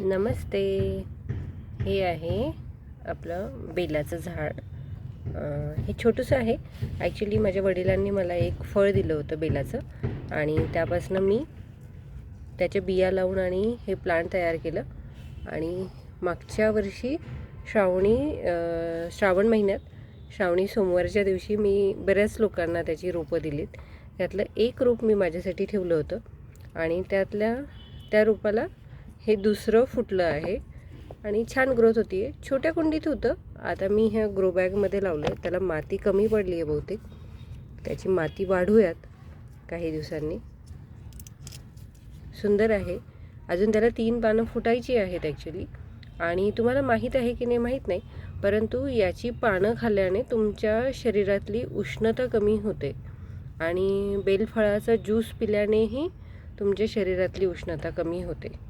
नमस्ते. हे आहे आपलं बेलाचं झाड. हे छोटंसं आहे. ॲक्च्युली माझ्या वडिलांनी मला एक फळ दिलं होतं बेलाचं आणि त्यापासून मी त्याच्या बिया लावून आणि हे प्लांट तयार केलं. आणि मागच्या वर्षी श्रावणी श्रावण महिन्यात श्रावणी सोमवारच्या दिवशी मी बऱ्याच लोकांना त्याची रोपं दिलीत. त्यातलं एक रोप मी माझ्यासाठी ठेवलं होतं आणि त्यातल्या त्या रोपाला हे दुसरं फुटलं आहे. आणि छान ग्रोथ होती आहे छोट्या कुंडीत होतं. आता मी ह्या ग्रो बॅगमध्ये लावलं आहे त्याला माती कमी पडली आहे बहुतेक. त्याची माती वाढूयात काही दिवसांनी. सुंदर आहे. अजून त्याला तीन पानं फुटायची आहेत ॲक्च्युली आणि तुम्हाला माहीत आहे की नाही माहीत नाही परंतु याची पानं खाल्ल्याने तुमच्या शरीरातली उष्णता कमी होते. आणि बेलफळाचा ज्यूस पिल्यानेही तुमच्या शरीरातली उष्णता कमी होते.